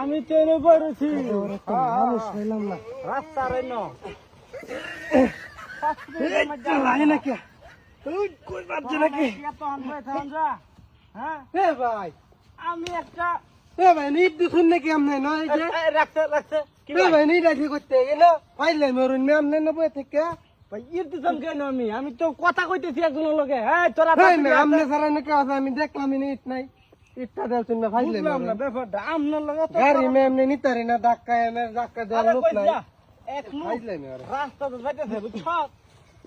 আমি ট্রেনে পড়েছি। মানুষ হইলাম না। রাস্তা নাকি? হ্যাঁ? এ ভাই। আমি একটা ভাই নিট নাকি আমনে? রাখছে রাখছে। ভাই নিট করতে। গেল পাইলে মরুন মে আমনে না বই থেকে ভাই ইরতিসাম কেন আমি? আমি তো কথা কইতেছি একজনের লগে। হ্যাঁ তোরা আমি দেখলাম নিট নাই। ইটটা দেওছেন না পাইলে বুঝলাম না ব্যাপারটা আপনার লগে তো গাড়ি মে আমনে নিতারি না ধাক্কা এনে ধাক্কা দেওয়ার লোক নাই। এক লোক পাইলে মে আরে রাস্তা তো যাইতেছে বুঝছ?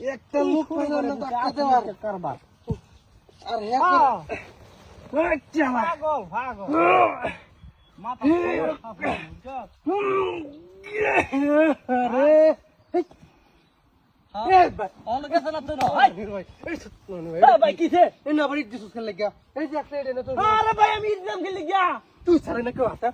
একটা লোক পর্যন্ত ধাক্কা দেওয়ার কারবার। আর হ্যাঁ, ওই চালা। পাগল পাগল। মাথা আরে। তুই ছাড়ে না কেউ আসা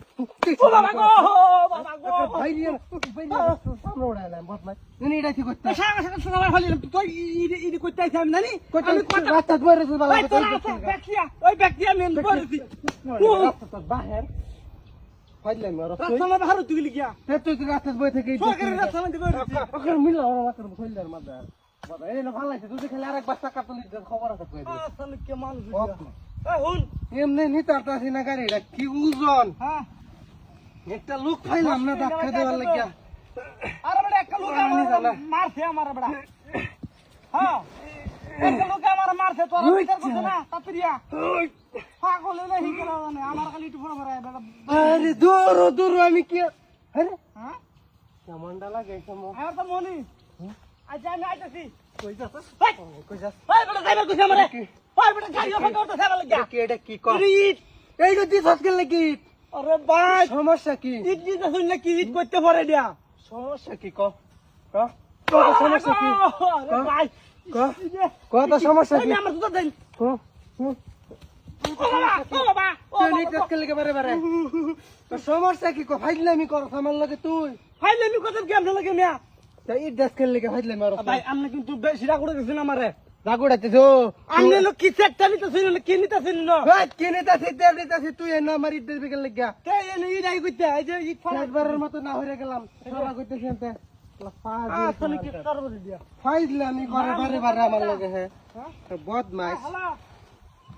বাহির। ফাইলাম আর রাস্তা না হারু তুই গিয়া। তে তুই রাস্তা বই থেকে সরকারি রাস্তা না দিবে ওখানে মিলা ওরা মাত্র কইলার মাদা বাবা এই না ভালো তুই খালি আরেক বাস্তা কাটলি খবর আছে কই দে আসলে কে মানুষ হক। এই হুন। এমনি নিতারতাছি না গাড়িটা কি ওজন? হ্যাঁ। একটা লোক ফাইলাম না ধাক্কা দেওয়ার লাগিয়া। আরে বড় একটা লোক মারছে আমার বড় হ্যাঁ। লোক আমার মারছে তোরা বিচার করছ না তাড়াতাড়িয়া পাগল হইলে হি করা জানে আমার খালি একটু ফোন করে বেটা। আরে দূর দূর আমি কি আরে হ্যাঁ? কেমনটা লাগে কেমন আমার তো মনি। আচ্ছা আমি আইতাছি। কই যাস? কই যাস? ভাই বেটা যাইবার কইছে আমারে। ভাই বেটা গাড়ি ওখানে করতে যাবার লাগিয়া কি এটা কি কর? এই তো দিস আজকে লাগি আরে ভাই। সমস্যা কি? ইট শুনলে কি ইট করতে পারে দিয়া সমস্যা কি ক? ক? সমস্যা কি? আরে ভাই। ক কত সমস্যা কি? এই আমার দুটো দেন ক। ও তুই সমস্যা কি? ক কর আমার লগে তুই। ভাই কথা কি আপনার লাগে মিয়া? তো ইট আজকে লাগে ফাইলামি আর ভাই আপনি কিন্তু বেশি রাগ করে গেছেন আমারে রাগুড়াতে তো লোক কি সেটটা নিতেছেন না কি নিতেছেন না ভাই তুই গেল লাগিয়া। তে এনে ই নাই কইতে এই যে ইট ফালা একবারের মতো না হয়ে গেলাম। ফাইলামি করে বারে বারে আমার লগে হ্যাঁ। বদমাইশ।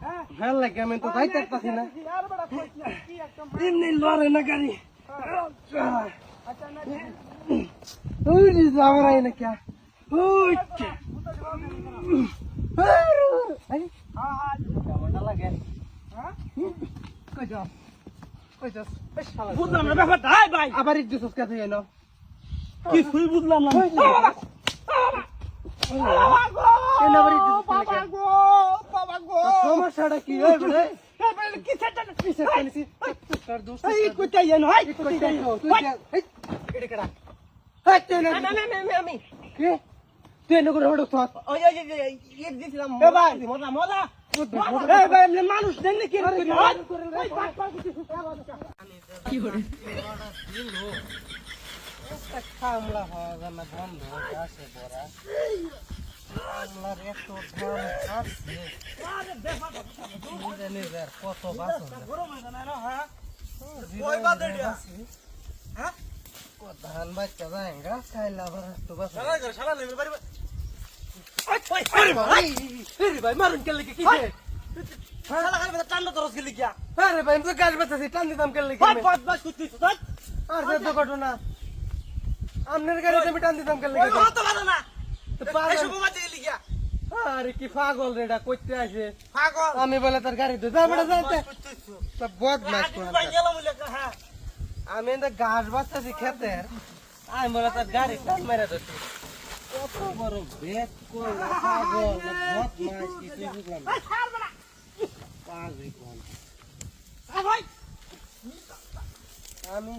হ্যাঁ ভালো লাগে আমি তো যাইতে পারতাছি না। আর বড় কইছি কি একটা এমনি লড়ে না গাড়ি। ওই যাওয়ারাই না কে? ওই কে? আরে। হ্যাঁ? হ্যাঁ লাগে হ্যাঁ বেশ ভালো ব্যাপারটা হাই ভাই আবার তুই এনো। কি শুই বুঝলাম না সমস্যাটা কি ওই বলে? কি করে? কামলা হওয়া যায় না বন্ধ আসে পড়া কামলার এত ধান আসছে নিজে নিজের কত বাসন ধান বাচ্চা যায় গা খাইলে আবার একটু বাসন। ভাই মারুন কে লেগে কি আরে ভাই আমি তো গাছ বাঁচাছি টান দিতাম কে আর ঘটনা। আপনার গাড়িতে আমি টান দিতাম কে লেগে আরে কি পাগল রে এটা কইতে আসে আমি বলে তার গাড়িতে যা বেটা যাইতে বদমাস আমি তো গাছ বাঁচতেছি খেতের আমি বলে তার গাড়ি টান মেরে দিচ্ছি কত বড় বেদ কই পাগল বদমাস কি তুই বুঝলাম না। পাগল কোন। আমি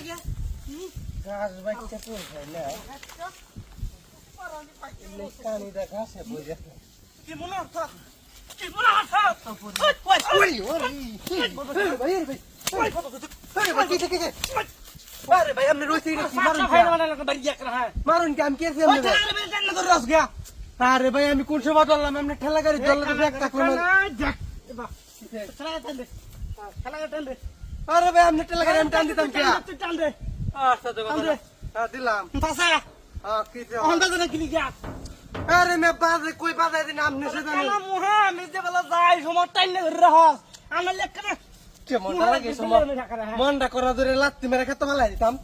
ঘাস বাচ্চা করে খাই না? কানিটা ঘাসে বসে ওরে ওরে ভাই ভাই আরে ভাই কিছে কিছে আরে ভাই কি আমি কি আপনি আরে ভাই আমি কোন সময় ধরলাম আপনি ঠেলা গাড়ি না আরে ভাই আপনি টেলা গাড়ি আমি টান দিতাম, কে? টান দে আচ্ছা তো দে হ্যাঁ দিলাম। হ্যাঁ কি অন্ধ আরে মে বাজে কই বাজে দিন? আপনি সে জানেন কালা মুহা আমি যে বলে যাই সময় টাইম করে রহস আমার লেখা না মনটা করা ধরে লাত্তি মেরে খেতে ভালাই দিতাম।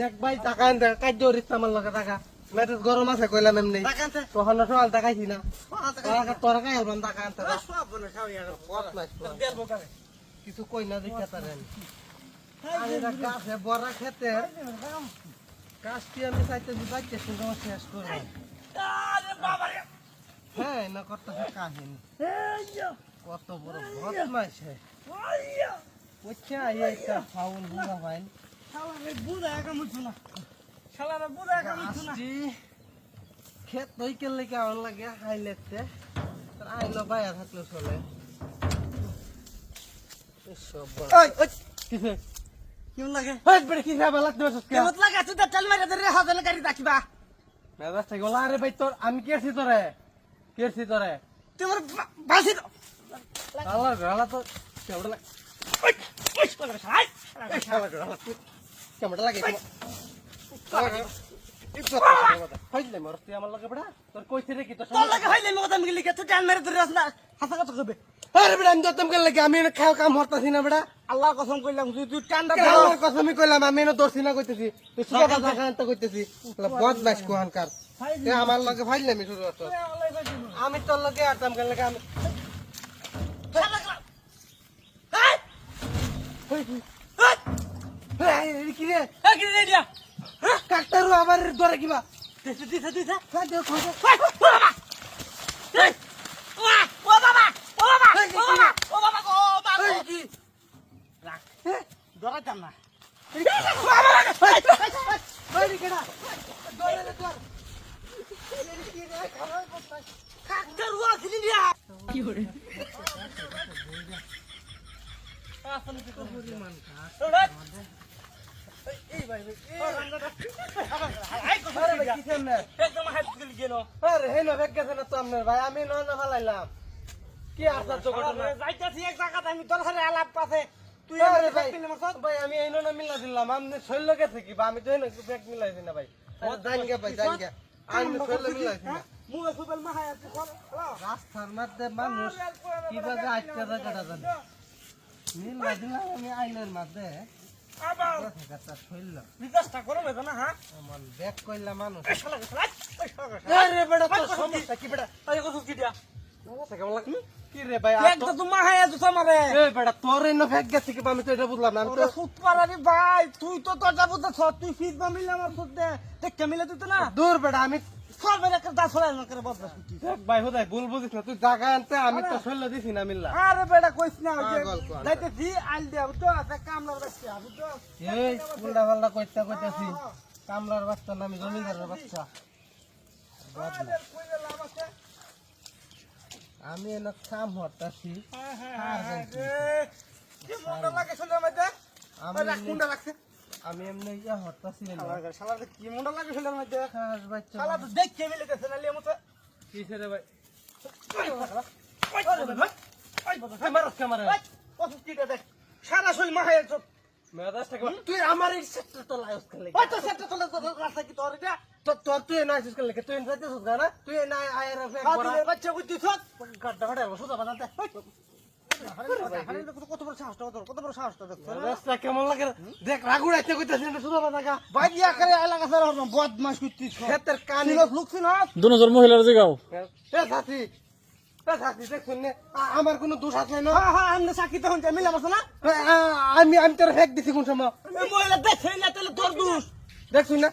দেখ ভাই টাকা দেখ কাজ আমার লগে টাকা মেজাজ গরম আছে কইলাম এমনি। তখন সকাল টাকাইছি না। তোর কাই হলাম টাকা আনতে কিছু কই না দেখে তারেন আর এটা গাছে বড়া খেতে গাছটি আমি চাইতে বাচ্চা সুন্দর শেষ করব? হ্যাঁ না করতেছে কাহিনী। কত বড় বদমাইশ হ্যাঁ কোথা এইটা ফাউল বুড়া ভাই। বুড়া একা মুছু না। শালারে বুড়া একা মুছু না। ক্ষেত তৈকের লেগে আমার লাগে হাইলেতে আইলো থাকলে চলে। ওই ওই! কিসে? কেমন লাগে? কি খাবার লাগতে পারছিস কে? কেমন লাগে? তুই তো চাল মাইরা ধরে হাজার গাড়ি রাখিবা মেজাজ থেকে আরে ভাই তোর আমি কেছি তোরে? কেছি তোরে? তোমার বাসি আল্লাহ গালা তো কেমন লাগে ওই ওই খাই এই শালা গালা। কেমন লাগে হইলে মর তুই আমার লগে বেটা তোর কইছে রে কি তোর লাগে হইলে মগজ আমি লিখে তুই চাল মাইরা ধরে আসনা হাসা কথা কবে আরে বেটা আমি তোর তোমাকে লাগে আমি খাও কাম হরতাছি না বেটা। আল্লাহ কসম কইলাম তুই তুই টান্ডা কথা আমি কইলাম? আমি এনে দর্শি না কইতেছি। তুই সুতা কথা খানতে কইতেছি। বদ মাস কোহানকার। আমার লগে ফাইলে আমি শুরু করছ আমি তোর লগে আরতাম কেন লাগে আমি এই, এই, কি রে? কাকটারু আবার ধরে কিবা দে এই, কি ধরাইতাম না এই, এই, কেডা? ধরে রে, ধর। এই, কি রে, খাবার করতাস। এই ভাই, ভাই, এই। আরে ভাই, কিসের নে? ব্যাগ না ভাই আমি না তুই এই না মিলা দিলাম আপনি শৈল গেছে কি? বা আমি তো হেন ব্যাগ মিলাইছি না ভাই। আরে জান গে ভাই জান গে। আমি শৈল মিলাইছি না রাস্তার মধ্যে মানুষ কি বাজে আটটা জায়গাটা জানে? মিলা দিলাম আমি আইনের মধ্যে। টাকা শৈল। আমার ব্যাগ কইলা মানুষ। আরে বেটা তোর সমস্যা কি বেটা? লাগে? কি রে ভাই আর তো- এই বেটা তোর এই না ব্যাগ গেছে কি? বা আমি তো এটা বুঝলাম না আমি তো ভাই তুই তো তোর যাব তো তুই ফিস বা মিলে আমার সুদ দে। দেখতে মিলে তুই তো না। দূর বেটা আমি সব একটা দাস হলাই না করে বদলা দেখ ভাই হোদাই ভুল বুঝিস না তুই জায়গা আনতে আমি তো শৈল দিছি না মিল্লা। আরে বেটা কইস না ওই যে পাগল আইল দিয়া তো আছে কামলা রাখছি আমি তো এই উল্টা পাল্টা কইতে কইতেছি। কামলার বাচ্চা না আমি জমিদারের বাচ্চা। আমাদের কইলে লাভ আছে আমি এনে কাম হরতাছি হ্যাঁ হ্যাঁ হ্যাঁ কি আমি এমনি- ইয়া শালা কি মন্ডা লাগে শুনলে মধ্যে খাস বাচ্চা। শালা তো দেখতে মিলে গেছে না লিয়ে মতো কিসে রে ভাই? দেখ। সারা শরীর মাহায় তুই আমার এই সেটটা তো তো তো রাস্তা কি তোর এটা? তো তোর তুই না আসিস করলে তুই এনে যাইতেছিস না তুই না আয়ের ফেক বড় হাতির বাচ্চা কই তুই সব গাড্ডা ফাটা সুদা বানাতে কত বড় সাহসটা কত কত বড় সাহসটা দেখছ রাস্তা কেমন লাগে রে? দেখ রাগুড়াইতে কইতাছিস না সুদা বানাকা বাইরিয়া করে এলাকা সারা হরম বদমাশ করতিস ক্ষেতের কানি লোক লুকছি না? দুজন মহিলার জিগাও এ সাথী। আমার কোনো দোষ আছে না? হ্যাঁ হ্যাঁ সাক্ষী তখন না? আমি আমি তোর ফেক দিছি কোন সময়। মহিলা দেখছে না তাহলে তোর দোষ। দেখছুন না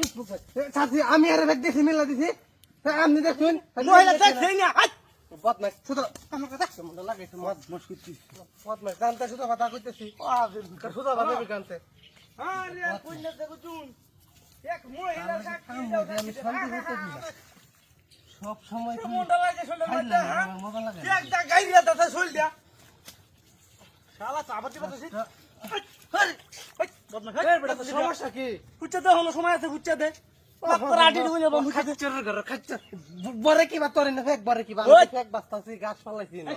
আমি আর ফেক দিছি মিলা দিছি। আপনি দেখুন। মহিলা দেখছে না হাট বদমাস শুধু আমার কথা। মনে লাগাইছে মদ মস করছিস? বদমাস জানতে শুধু কথা কইতেছি। শুধু কথা জানতে আরে কইনা দেখো তুই এক মহিলা সাক্ষী দাও আমি শান্তি করতে দিই সব সময় কি মনটা লাগে শুনলে হ্যাঁ। মজা লাগে। একটা গাইরিয়া দাদা দিয়া শালা চাবাতি বাতাসি আরে ওই বদমাশ এ, বেটা, তোর সমস্যা কি হুচ্চা দে হলো সময় আছে হুচ্চা দে মাত্র আটি ঢুকে যাব হুচ্চা দে খাচ্চর ঘর খাচ্চর বরে কি বা না ফেক বরে কি ফেক বাস্তাছি গাছ ফালাইছি না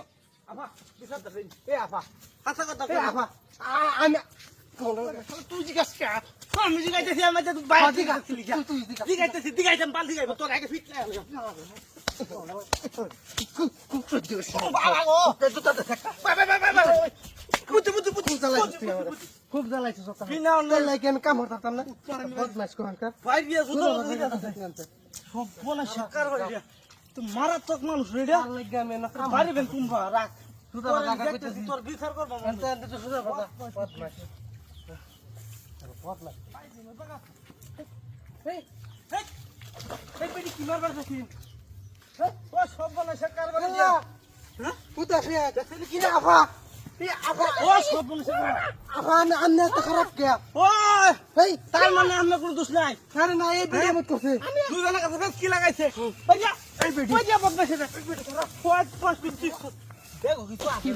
আপা বিসাদ দে এ আপা হাসা কথা এ আপা আমি তুই জিজ্ঞাস কে আমি তো বাইরে তুই- পাল তোর আগে ফিট না বাবা গো বাই বাই বাই বাই বুঝু বুঝু বুঝু খুব জ্বালাইছিস তুই আমারে। খুব জ্বালাইছিস সকালে। কি না তোর লাগি আমি কাম হতাম না বদমাস কোহানকার ভাই দিয়ে তোর সব বলে সরকার হইয়া তুই মারাত্মক মানুষ রেডা লাগি আমি না কাম পারিবেন তুমি রাখ। সুদা দেখতেছি, কইতেছি। তোর বিচার করব এনতে এনতে তো সুদা কথা। বদমাস বদমাস এই এই এই পেটি কি মারবার দেখি? ও সব বলে সরকার বলে আল্লাহ হ্যাঁ? পুতা ফিয়া দেখলি কি রে আফা? বলে খারাপ কে? এই তার মানে আমরা কোনো দোষ নাই। আরে না এই বিয়ে মত করছে দুই জনের কাছে কি লাগাইছে? এই বেটি ভাইয়া বদমাইছে না পাঁচ পাঁচ মিনিট দেখো কিছু আছে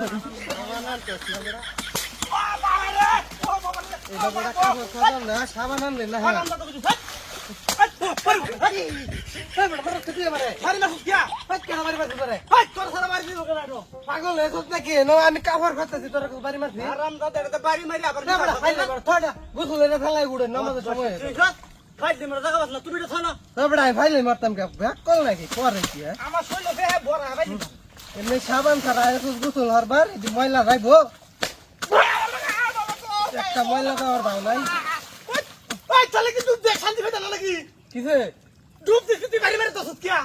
ও বাবা রে ও বাবা রে এই বাবাটা কাপড় সাবান না সাবান আনলে না হ্যাঁ? আমি কাপড় খাচ্ছি তোর বাড়ি মারছি বাড়ি মারি আবার না বড় হাই না বড় থোড়া গোসল এনে ফেলাই গুড়ে নামাজের সময় এমনি সাবান ছাড়া গোসল হরবার ময়লা যাইবো একটা ময়লা দেওয়ার ভাও নাই চলে কি তুই দেখ শান্তি পেতে নাকি? কিসে ডুব দিছিস তুই বাড়ি মারি দছত কিয়া?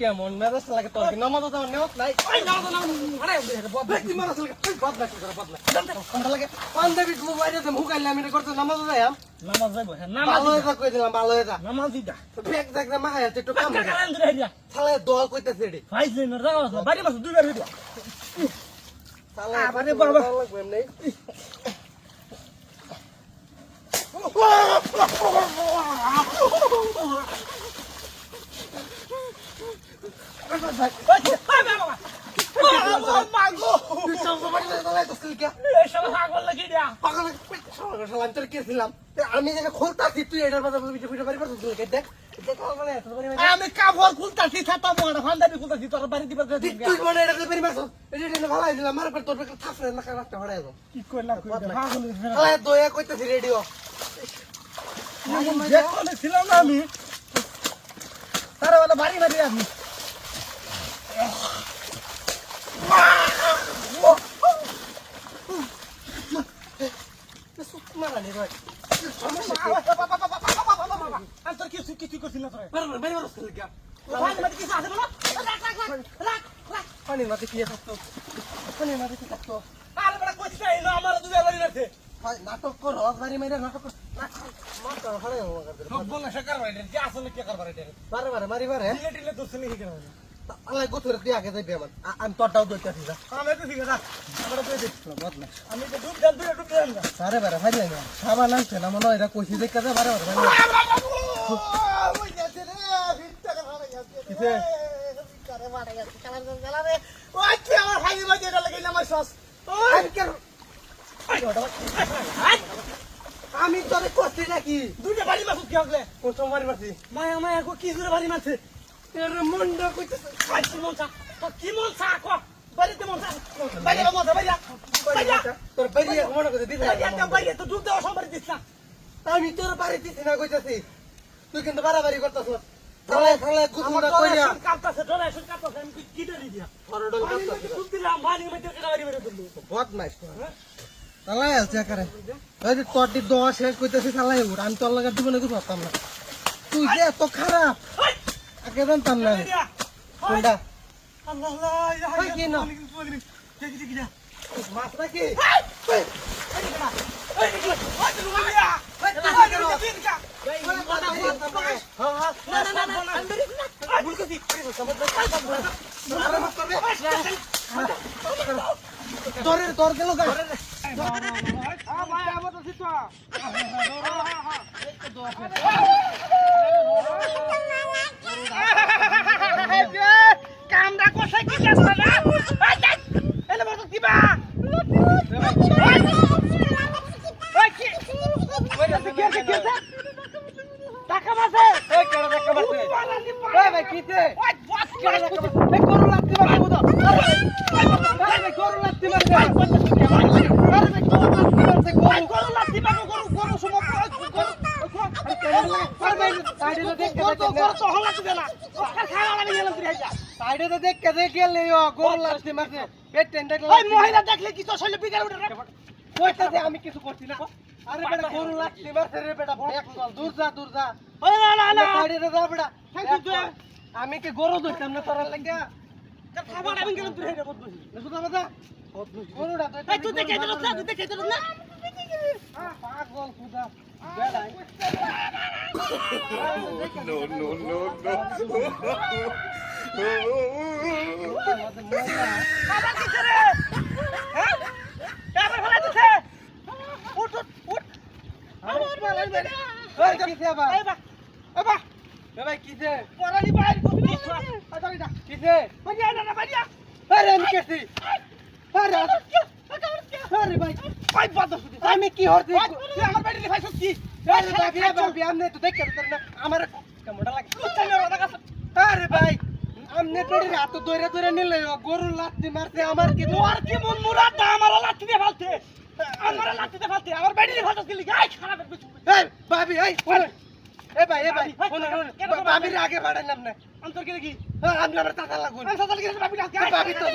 কেমন মেজাজ লাগে তোর? কি নামাজ তো নেওয়াত নাই? ওই না না আরে বদলা কি মারাস লাগে? বদলা কি করে বদলা কোনটা লাগে পাঞ্জাবি মোবাইলে তো মুকাইলে আমি করতে নামাজ যাইম নামাজ যাইব নামাজ ভালো এটা কই দিলাম ভালো এটা। নামাজ দিদা ব্যাগ দেখ না মাহায় একটু কাম দিয়া থালে দল কইতেছে এডি। ভাই জায়গা বাস বাড়ি মাস দুই বার হইয়া থালে আরে বাবা। লাগবে এমনি। আমি খুলতাছি তুই এটার দেখ। মানে আমি কাপড় খুলতাছি ছাতা মোড়া ফান্দাবি খুলতাছি তোর বাড়ি দিবার তুই মানে এটা দিলাম মার পর তোর থাপড়ে না হড়াই কি করলাম দয়া কইতেছি রেডিও। দেখো ছিলাম না আমি তারা বলে বাড়ি বাড়ি আমি মারানি ভাই আমি তোর কিছু কিছু করছি না তোরে মার বাড়ি মারছ সিলকা বাড়ি বাড়ি কিছু আছে বলো রাখ রাখ রাখ রাখ রাখ পানি মাঝে কি থাকতো পানি মাঝে কি থাকতো আরে বড় কইছিস না আমার রাখছে ভাই নাটক কর বাড়ি মাইরা নাটক কর। মার তো হড়াই গো সব বলে সরকার বাড়ি যে আসলে কি করবার এটা বারে বারে মারি বারে দিলে দিলে দোষ নেই কেন আলাই গোথরে দিয়ে আগে যাইবে আমার আমি তোরটাও দইতাছি যা আমি তো ঠিক আছে আমরা কই দিছ বদলা আমি তো ডুব দেন দুই ডুব দেন সারে বারে ভাই না সাবান আনছে না মনে হয় এটা কইছি দেখতে যা বারে বারে ভাই কিসে আমি কেন আমি তোরে কইছি নাকি কোন সময় মারি মারছি এর মুন্ডা কইতেছে তোর বাইরে মনে করে দিতে আমি তোর বাড়ি দিছি না কইতাছি। তুই কিন্তু বাড়াবাড়ি করতেছ। থালে থালে কুকুরটা কইরা। ফরডল করতেছিস বহুত নাইস তালাই আছে করে ওই যে তোর দোয়া শেষ তালাই উঠ আমি তোর লাগা জীবনে কিছু ভাবতাম না তুই যে এত খারাপ আগে জানতাম না কোনটা কি না? মাছ নাকি তোর তোর গেল গা কামরা কষাই কি যাচ্ছে না এলে বড় কি টাকা মাসে এই কেডা দেখা মারছে এই ভাই কিতে ওই বাস কেডা দেখা মারছে এই মারছে বুঝো সাইডে তো দেখকে দেখে লিও গোল লাগছে মারছে পেট টেন্ডার ওই মহিলা দেখলে কি তো শৈল বিগার উঠে রে কইতা যে আমি কিছু করছি না আরে বেটা গোল লাগছে মারছে রে বেটা ভয় চল দূর যা দূর যা ওই না না না সাইডে কি গরু ধরতাম না তোর লাগা? খাবার আমি গেলাম তুই হেরে বদ বসি তুই দেখে দিল না তুই দেখে দিল না পাগল খুদা বেটা no, no, no, আবার কিছে রে হ্যাঁ আবার ফেলা দিছে উঠ উঠ উঠ আবার মারাই মেরে ওই কিছে আবার এই বা এই বা এ ভাই কিছে পরালি বাইর করবি আরে আমি আরে আরে আমি কি হরছি আমার বাড়ি আরে বাবি বাবি আমনে তো দেখতে না আমার কেমনটা লাগে আরে ভাই আমনে পেড়ে হাত ধরে ধরে নিলে ও গরু মারছে আমার কি তো কি মন মুরাদ আমার লাঠি দিয়ে ফালতে আমার লাঠি দিয়ে ফালতে আমার বাড়ি কি লিখা খারাপ এই বাবি এই এ ভাই এ ভাই শুনুন শুনুন। বাবির আগে বাড়ান আপনি অন্তর কি দেখি? আমার লাগুন। আমি বাবি তো